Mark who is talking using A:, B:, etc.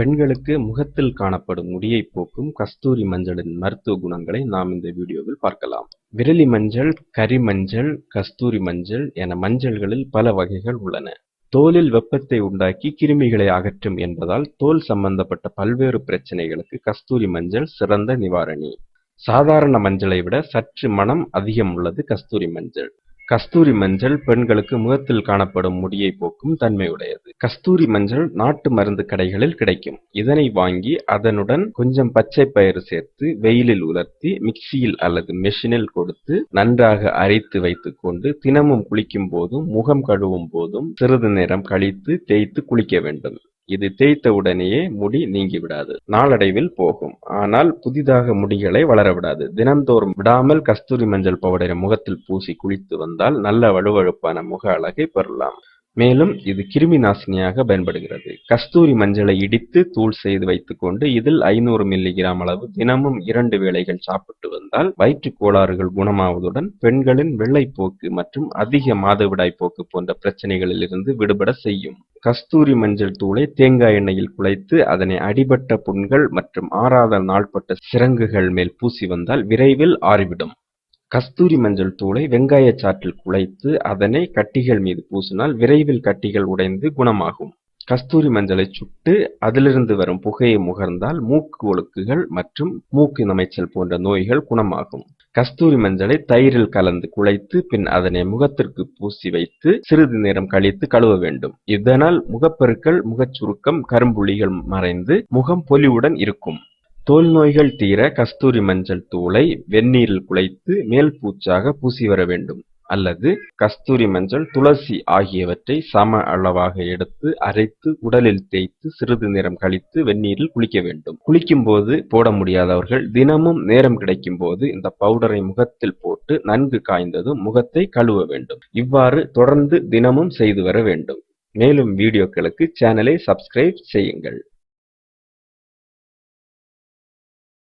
A: பெண்களுக்கு முகத்தில் காணப்படும் முடியை போக்கும் கஸ்தூரி மஞ்சளின் மருத்துவ குணங்களை நாம் இந்த வீடியோவில் பார்க்கலாம். விரலி மஞ்சள் கரிமஞ்சள் கஸ்தூரி மஞ்சள் என மஞ்சள்களில் பல வகைகள் உள்ளன. தோலில் வெப்பத்தை உண்டாக்கி கிருமிகளை அகற்றும் என்பதால் தோல் சம்பந்தப்பட்ட பல்வேறு பிரச்சனைகளுக்கு கஸ்தூரி மஞ்சள் சிறந்த நிவாரணி. சாதாரண மஞ்சளை விட சற்று மனம் அதிகம் உள்ளது கஸ்தூரி மஞ்சள். கஸ்தூரி மஞ்சள் பெண்களுக்கு முகத்தில் காணப்படும் முடியை போக்கும் தன்மையுடையது. கஸ்தூரி மஞ்சள் நாட்டு மருந்து கடைகளில் கிடைக்கும். இதனை வாங்கி அதனுடன் கொஞ்சம் பச்சை பயிறு சேர்த்து வெயிலில் உலர்த்தி மிக்சியில் அல்லது மெஷினில் கொடுத்து நன்றாக அரைத்து வைத்துக் கொண்டு தினமும் குளிக்கும் போதும் முகம் கழுவும் போதும் சிறிது நேரம் கழித்து தேய்த்து குளிக்க வேண்டும். இது தேய்த்த உடனேயே முடி நீங்கிவிடாது. நாளடைவில் போகும். ஆனால் புதிதாக முடிகளை வளரவிடாது. தினந்தோறும் விடாமல் கஸ்தூரி மஞ்சள் பவுடரை முகத்தில் பூசி குளித்து வந்தால் நல்ல வலுவழுப்பான முக அழகை பெறலாம். மேலும் இது கிருமி நாசினியாக பயன்படுகிறது. கஸ்தூரி மஞ்சளை இடித்து தூள் செய்து வைத்துக்கொண்டு இதில் ஐநூறு மில்லிகிராம் அளவு தினமும் இரண்டு வேளைகள் சாப்பிட்டு வந்தால் வயிற்று கோளாறுகள் குணமாவதுடன் பெண்களின் வெள்ளைப்போக்கு மற்றும் அதிக மாதவிடாய் போக்கு போன்ற பிரச்சனைகளில் இருந்து விடுபட செய்யும். கஸ்தூரி மஞ்சள் தூளை தேங்காய் எண்ணெயில் குழைத்து அதனை அடிபட்ட புண்கள் மற்றும் ஆறாத நாள்பட்ட சிரங்குகள் மேல் பூசி வந்தால் விரைவில் ஆறிவிடும். கஸ்தூரி மஞ்சள் தூளை வெங்காய சாற்றில் குழைத்து அதனை கட்டிகள் மீது பூசினால் விரைவில் கட்டிகள் உடைந்து குணமாகும். கஸ்தூரி மஞ்சளை சுட்டு அதிலிருந்து வரும் புகையை முகர்ந்தால் மூக்கு ஒழுக்குகள் மற்றும் மூக்கு நமைச்சல் போன்ற நோய்கள் குணமாகும். கஸ்தூரி மஞ்சளை தயிரில் கலந்து குழைத்து பின் அதனை முகத்திற்கு பூசி வைத்து சிறிது நேரம் கழித்து கழுவ வேண்டும். இதனால் முகப்பெருக்கள் முகச்சுருக்கம் கரும்புள்ளிகள் மறைந்து முகம் பொலிவுடன் இருக்கும். தோல் நோய்கள் தீர கஸ்தூரி மஞ்சள் தூளை வெந்நீரில் குழைத்து மேல் பூச்சாக பூசி வர வேண்டும். அல்லது கஸ்தூரி மஞ்சள் துளசி ஆகியவற்றை சம அளவாக எடுத்து அரைத்து உடலில் தேய்த்து சிறிது நேரம் கழித்து வெந்நீரில் குளிக்க வேண்டும். குளிக்கும் போது போட முடியாதவர்கள் தினமும் நேரம் கிடைக்கும் போது இந்த பவுடரை முகத்தில் போட்டு நன்கு காய்ந்ததும் முகத்தை கழுவ வேண்டும். இவ்வாறு தொடர்ந்து தினமும் செய்து வர வேண்டும். மேலும் வீடியோக்களுக்கு சேனலை சப்ஸ்கிரைப் செய்யுங்கள்.